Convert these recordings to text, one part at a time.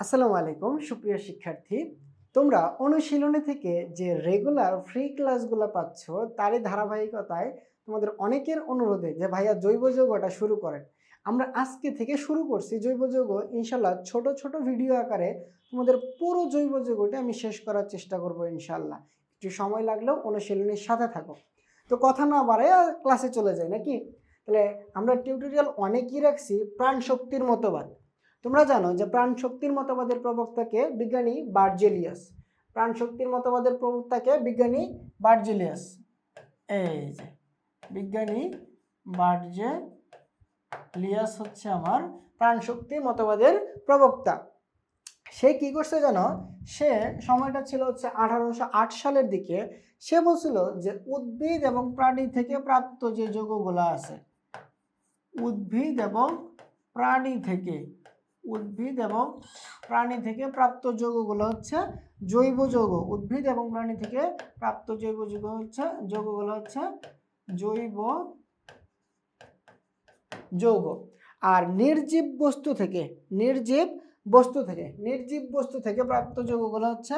আসসালামু আলাইকুম, সুপ্রিয় শিক্ষার্থী। তোমরা অনুশীলনী থেকে যে রেগুলার ফ্রি ক্লাসগুলো পাচ্ছ, তারই ধারাবাহিকতায় তোমাদের অনেকের অনুরোধে যে ভাইয়া জৈব যৌগটা শুরু করেন। আমরা আজকে থেকে শুরু করছি জৈব যৌগ। ইনশাল্লাহ ছোট ছোট ভিডিও আকারে তোমাদের পুরো জৈব যৌগটা আমি শেষ করার চেষ্টা করব ইনশাল্লাহ একটু সময় লাগলেও অনুশীলনের সাথে থাকো। তো কথা না বাড়ায় ক্লাসে চলে যায় নাকি? তাহলে আমরা টিউটোরিয়াল অনেকই রাখছি প্রাণ শক্তির মতবাদ। তোমরা জানো যে প্রাণ শক্তির মতবাদের প্রবক্তাকে বিজ্ঞানী বার্জেলিয়াস। প্রাণ শক্তির মতবাদের প্রবক্তাকে বিজ্ঞানী বার্জেলিয়াস। এই যে, বিজ্ঞানী বার্জেলিয়াস হচ্ছে আমার প্রাণ শক্তির মতবাদের প্রবক্তা। সে কি করছে জানো? সে সময়টা ছিল হচ্ছে আঠারোশো আট সালের দিকে। সে বলছিল যে উদ্ভিদ এবং প্রাণী থেকে প্রাপ্ত যে যৌগগুলো আছে, উদ্ভিদ এবং প্রাণী থেকে উদ্ভিদ এবং প্রাণী থেকে প্রাপ্ত যৌগগুলো হচ্ছে জৈব যৌগ। উদ্ভিদ এবং প্রাণী থেকে প্রাপ্ত জৈব যৌগ হচ্ছে, যৌগগুলো হচ্ছে জৈব যৌগ। আর নির্জীব বস্তু থেকে, নির্জীব বস্তু থেকে, নির্জীব বস্তু থেকে প্রাপ্ত যৌগগুলো হচ্ছে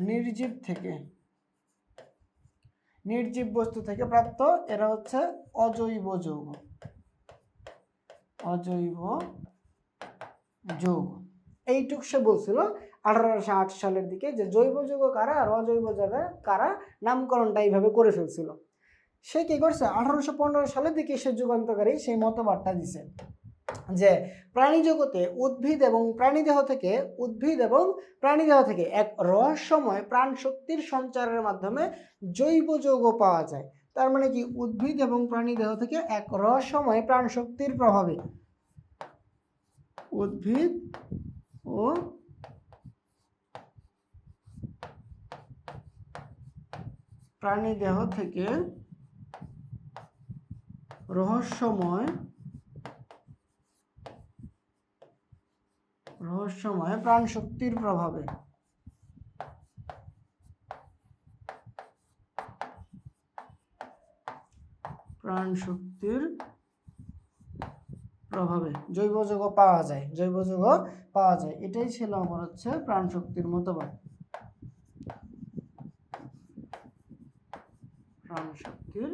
নির্জীব থেকে। নির্জীব বস্তু থেকে প্রাপ্ত, এরা হচ্ছে অজৈব যৌগ। অজৈব যৌগ। এইটুক সে বলছিল আঠারোশো আট সালের দিকে যে জৈব যৌগ কারা আর অজৈব যৌগ কারা নামকরণটা এইভাবে করে ফেলছিল। সে কি করছে? আঠারোশো পনেরো সালের দিকে সে যুগান্তকারী সেই মতবাদটা দিছে যে প্রাণী জগতে উদ্ভিদ এবং প্রাণীদেহ থেকে উদ্ভিদ এবং প্রাণীদেহ থেকে এক রহস্যময় প্রাণ শক্তির সঞ্চারের মাধ্যমে জৈব যৌগ পাওয়া যায়। তার মানে কি উদ্ভিদ এবং প্রাণী দেহ থেকে এক রহস্যময় প্রাণ শক্তির প্রভাবে। উদ্ভিদ ও প্রাণী দেহ থেকে রহস্যময় রহস্যময় প্রাণ শক্তির প্রভাবে। প্রাণ শক্তির প্রভাবে। জৈব যৌগ পাওয়া যায় জৈব যৌগ পাওয়া যায়। এটাই ছিল আমার হচ্ছে প্রাণ শক্তির মতবাদ। প্রাণ শক্তির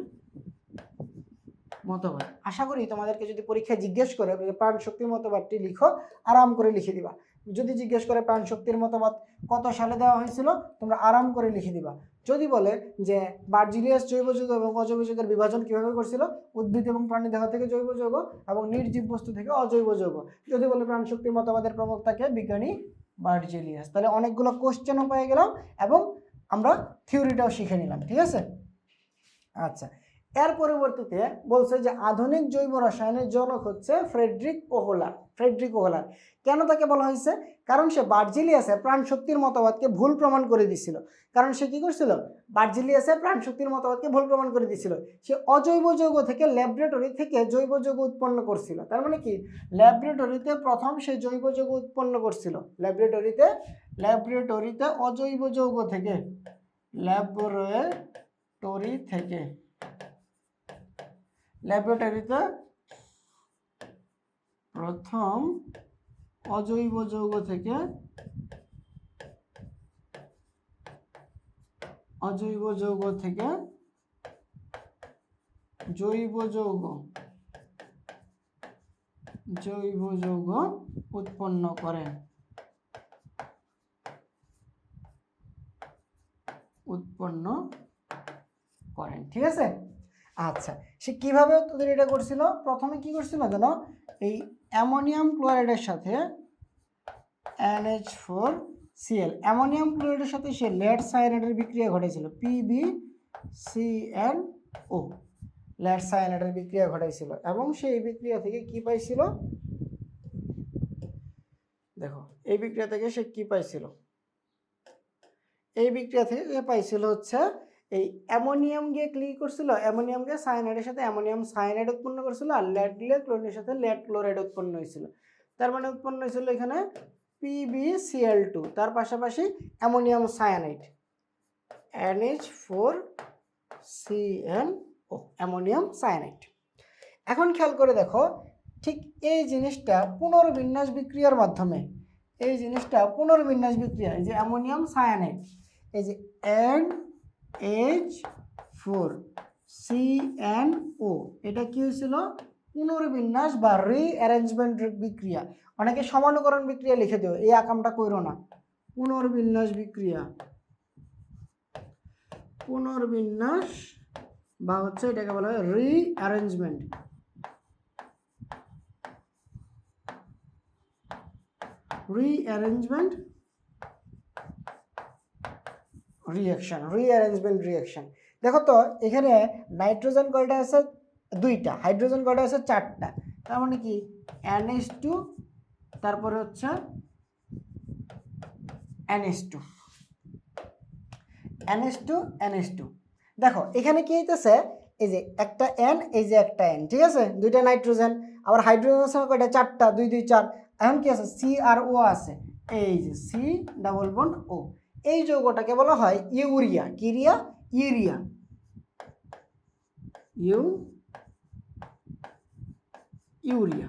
মতবাদ। আশা করি তোমাদেরকে যদি পরীক্ষায় জিজ্ঞেস করে প্রাণ শক্তির মতবাদটি লিখো আরাম করে লিখে দিবা। যদি জিজ্ঞেস করে প্রাণ শক্তির মতবাদ কত সালে দেওয়া হয়েছিল তোমরা আরাম করে লিখে দিবা। যদি বলে যে বার্জিলিয়াস জৈব যৌগ এবং অজৈব যৌগের বিভাজন কীভাবে করছিল? উদ্ভিদ এবং প্রাণী দেহ থেকে জৈব যৌগ এবং নির্জীব বস্তু থেকে অজৈব যৌগ। যদি বলে প্রাণ শক্তির মতবাদের প্রবক্তাকে বিজ্ঞানী বার্জিলিয়াস। তাহলে অনেকগুলো কোশ্চেনও পেয়ে গেলাম এবং আমরা থিওরিটাও শিখে নিলাম, ঠিক আছে? আচ্ছা। এর পরবর্তীতে বলছে যে আধুনিক জৈব রসায়নের জনক হচ্ছে ফ্রেডরিক ওহলার ফ্রেডরিক ওহলার। কেন তাকে বলা হয়েছে? কারণ সে বার্জিলিয়াসে প্রাণ শক্তির মতবাদকে ভুল প্রমাণ করে দিছিল কারণ সে কী করছিল? বার্জিলিয়াসে প্রাণ শক্তির মতবাদকে ভুল প্রমাণ করে দিছিল সে অজৈব যৌগ থেকে ল্যাবরেটরি থেকে জৈব যৌগ উৎপন্ন করছিল। তার মানে কি? ল্যাবরেটরিতে প্রথম সে জৈব যৌগ উৎপন্ন করছিল। ল্যাবরেটরিতে ল্যাবরেটরিতে অজৈব যৌগ থেকে, ল্যাবরেটরি থেকে ল্যাবরেটরিতে প্রথম অজৈব যৌগ থেকে অজৈব যৌগ থেকে জৈব যৌগ জৈব যৌগ উৎপন্ন করেন উৎপন্ন করেন, ঠিক আছে? আচ্ছা সে কীভাবে তোদের এটা করছিল? প্রথমে কি করছিল জানো এই অ্যামোনিয়াম ক্লোরাইডের সাথে এনএইচ ফোর সিএল অ্যামোনিয়াম ক্লোরাইডের সাথে সে লেড সায়ানাইডের বিক্রিয়া ঘটেছিল পিবি সিএন ও, লেড সায়ানাইডের বিক্রিয়া ঘটাইছিল এবং সেই বিক্রিয়া থেকে কি পাইছিল? দেখো, এই বিক্রিয়া থেকে সে কি পাইছিল? এই বিক্রিয়া থেকে পাইছিল হচ্ছে এই অ্যামোনিয়াম গিয়ে ক্লিক করছিল, অ্যামোনিয়াম গিয়ে সায়ানাইডের সাথে অ্যামোনিয়াম সায়ানাইড উৎপন্ন করছিল আর লেড গিয়ে ক্লোরিনের সাথে লেড ক্লোরাইড উৎপন্ন হয়েছিল। তার মানে উৎপন্ন হয়েছিল এখানে পিবিসিএল টু তার পাশাপাশি ammonium cyanide NH four CN ও অ্যামোনিয়াম সায়ানাইড এখন খেয়াল করে দেখো, ঠিক এই জিনিসটা পুনর্বিন্যাস বিক্রিয়ার মাধ্যমে, এই জিনিসটা পুনর্বিন্যাস বিক্রিয়া, এই যে অ্যামোনিয়াম সায়ানাইড এই যে N H four C N ও এটা কি হয়েছিল? পুনর্বিন্যাস বা রিঅ্যারেঞ্জমেন্ট বিক্রিয়া। অনেকে সমানুকরণ বিক্রিয়া লিখে দেও, এই আকামটা কইরো না। পুনর্বিন্যাস বিক্রিয়া। পুনর্বিন্যাস বা হচ্ছে এটাকে বলা হয় rearrangement rearrangement reaction rearrangement reaction দেখো তো, এখানে নাইট্রোজেন কয়টা আছে? দুইটা। হাইড্রোজেন কয়টা আছে? চারটা। তার মানে কি? এনএস টু তারপরে হচ্ছে NS two NS two NS two দেখো, এখানে কি হইতেছে? এই যে একটা এন এই যে একটা এন ঠিক আছে? দুইটা নাইট্রোজেন আবার হাইড্রোজেন আছে কয়টা? চারটা, দুই দুই, চার। এখন কি আছে? সি আর ও আছে। এই যে সি ডাবল বন্ড ও এই যৌগটাকে বলা হয় ইউরিয়া। কিরিয়া ইউরিয়া। ইউ ইউরিয়া।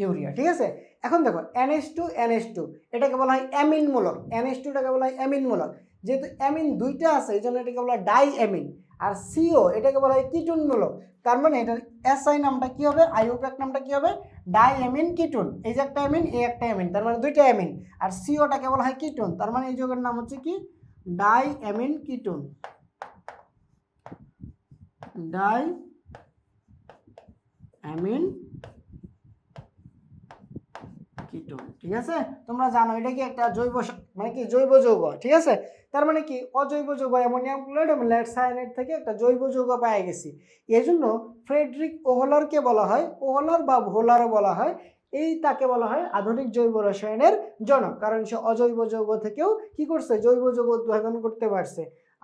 ইউরিয়া, ঠিক আছে? এখন দেখো এনএস টু এনএস টু এটাকে বলা হয় অ্যামিনমূলক। এনএস টুটাকে বলা হয় অ্যামিনমূলক। যেহেতু অ্যামিন দুইটা আছে, এই জন্য এটাকে বলা হয় ডাই অ্যামিন আর সিও এটাকে বলা হয় কিটুনমূলক তার মানে এটার এসআই নামটা কী হবে? আইওপ্যাক নামটা কী হবে? Diamine ketone. এই যে একটা অ্যামিন এই একটা অ্যামিন তার মানে দুইটা অ্যামিন আর সিওটাকে বলা হয় কিটুন। তার মানে এই যোগের নাম হচ্ছে কি? Diamine ketone. Die amine ketone ঠিক আছে? তোমরা জানো, এটা কি একটা জৈব মানে কি জৈব যৌগ, ঠিক আছে? তার মানে কি? অজৈব যৌগ অ্যামোনিয়াম ক্লোরাইড এবং লেড সায়ানাইড থেকে একটা জৈব যৌগ পেয়ে গেছি। জন্য ফ্রেডরিক ওহলারকে বলা হয়, ওহলার বা ভোলারও বলা হয়, এই তাকে বলা হয় আধুনিক জৈব রসায়নের জনক। কারণ সে অজৈব যৌগ থেকেও কি করছে? জৈব যৌগ উদ্ভাবন করতে পারছে।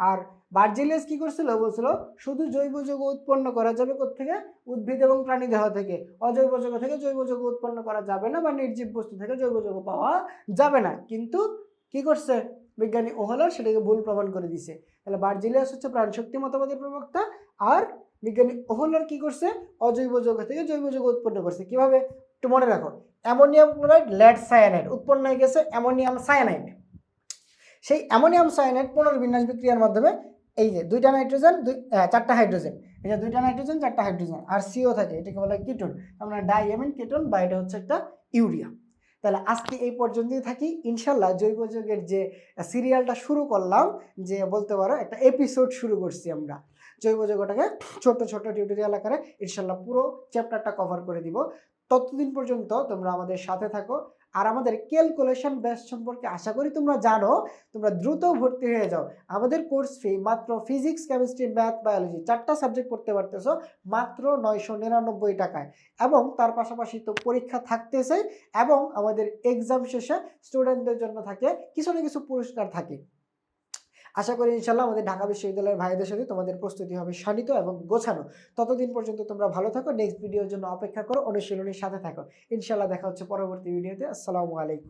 আর বার্জিলিয়াস কি করছিল? বলছিল, শুধু জৈব যৌগ উৎপন্ন করা যাবে থেকে উদ্ভিদ এবং প্রাণী দেহ থেকে। অজৈব যৌগ থেকে জৈব যৌগ উৎপন্ন করা যাবে না বা নির্জীব বস্তু থেকে জৈব যৌগ পাওয়া যাবে না। কিন্তু কি করছে? বিজ্ঞানী ওহলার সেটাকে ভুল প্রমাণ করে দিছে। তাহলে বার্জিলিয়াস হচ্ছে প্রাণশক্তি মতবাদের প্রবক্তা। আর বিজ্ঞানী ওহলার কি করছে? অজৈব যৌগ থেকে জৈব যৌগ উৎপন্ন করছে। কীভাবে? একটু মনে রাখো। Ammonium chloride, lead cyanide. উৎপন্ন হয়ে গেছে অ্যামোনিয়াম সায়ানাইড। সেই অ্যামোনিয়াম সায়ানাইড পুনর্বিন্যাস বিক্রিয়ার মাধ্যমে এই যে দুইটা নাইট্রোজেন, দুই চারটা হাইড্রোজেন। এই যে দুইটা নাইট্রোজেন, চারটা হাইড্রোজেন। আর সিও থাকে, এটাকে বলা হয় কিটোন আমরা ডাইএমিন কিটোন বা এটা হচ্ছে একটা ইউরিয়া। তাহলে আজকে এই পর্যন্তই থাকি। ইনশাল্লাহ জৈব যৌগের যে সিরিয়ালটা শুরু করলাম, যে বলতে পারো একটা এপিসোড শুরু করছি আমরা। জৈব যৌগটাকে ছোট ছোট টিউটোরিয়াল আকারে ইনশাল্লাহ পুরো চ্যাপ্টারটা কভার করে দিব। ততদিন পর্যন্ত তোমরা আমাদের সাথে থাকো। আর আমাদের ক্যালকুলেশন ব্যাচ সম্পর্কে আশা করি তোমরা জানো, তোমরা দ্রুত ভর্তি হয়ে যাও। আমাদের কোর্স ফি মাত্র ফিজিক্স কেমিস্ট্রি ম্যাথ বায়োলজি চারটা সাবজেক্ট পড়তে পারতেছো, মাত্র নয়শো নিরানব্বই টাকায়। এবং তার পাশাপাশি তো পরীক্ষা থাকতেছে এবং আমাদের এক্সাম শেষে স্টুডেন্টদের জন্য থাকে, কিছু না কিছু পুরস্কার থাকে। আশা করি ইনশাল্লাহ আমাদের ঢাকা বিশ্ববিদ্যালয়ের ভাইদের সাথে তোমাদের প্রস্তুতি হবে শানিত এবং গোছানো। ততদিন পর্যন্ত তোমরা ভালো থাকো নেক্সট ভিডিওর জন্য অপেক্ষা করো, অনুশীলনের সাথে থাকো। ইনশাল্লাহ দেখা হচ্ছে পরবর্তী ভিডিওতে আসসালামু আলাইকুম।